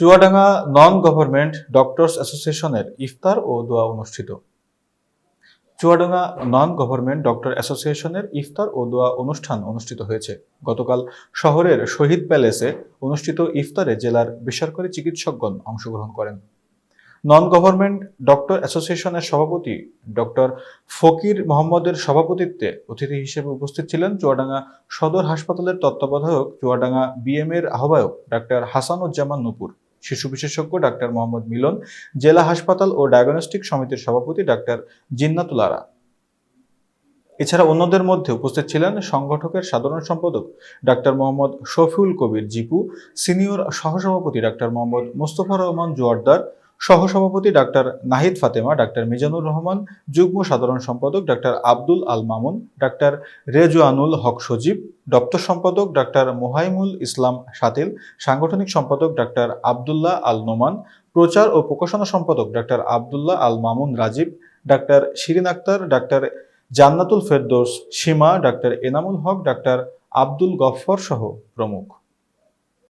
Chuadanga non government doctors অ্যাসোসিয়েশনের ইফতার ও দোয়া অনুষ্ঠিত। চুয়াডাঙ্গা নন গভর্নমেন্ট ডক্টর অ্যাসোসিয়েশনের ইফতার ও দোয়া অনুষ্ঠান অনুষ্ঠিত হয়েছে। গতকাল শহরের শহীদ প্যালেসে অনুষ্ঠিত ইফতারে জেলার বেসরকারি চিকিৎসকগণ অংশগ্রহণ করেন। নন গভর্নমেন্ট ডক্টর অ্যাসোসিয়েশনের সভাপতি ডক্টর ফকির মোহাম্মদের সভাপতিত্বে অতিথি হিসেবে উপস্থিত ছিলেন চুয়াডাঙ্গা সদর হাসপাতালের তত্ত্বাবধায়ক, চুয়াডাঙ্গা বিএম এর আহ্বায়ক ডাক্তার হাসানুজ্জামান নুপুর। শিশু বিশেষজ্ঞ ডাক্তার মোহাম্মদ মিলন, জেলা হাসপাতাল ও ডায়াগনস্টিক সমিতির সভাপতি ডাক্তার জিন্নাতুল আরা। এছাড়া অন্যদের মধ্যে উপস্থিত ছিলেন সংগঠকের সাধারণ সম্পাদক ডাক্তার মোহাম্মদ শফিউল কবির জিপু, সিনিয়র সহসভাপতি ডাক্তার মোহাম্মদ মোস্তফা রহমান জোয়ারদার সহসভাপতি ডাক্তার নাহিদ ফাতেমা, ডাক্তার মিজানুর রহমান, যুগ্ম সাধারণ সম্পাদক ডাক্তার আব্দুল আল মামুন, ডাক্তার রেজওয়ানুল হক সজীব, দপ্তর সম্পাদক ডাক্তার মোহাইমুল ইসলাম সাতিল সাংগঠনিক সম্পাদক ডাক্তার আবদুল্লাহ আল নোমান, প্রচার ও প্রকাশনা সম্পাদক doctor Abdullah Al Mamun Rajib, doctor Shirin Akter, doctor Jannatul Ferdous Sima, doctor Enamul Haque, doctor Abdul Gaffar সহ প্রমুখ।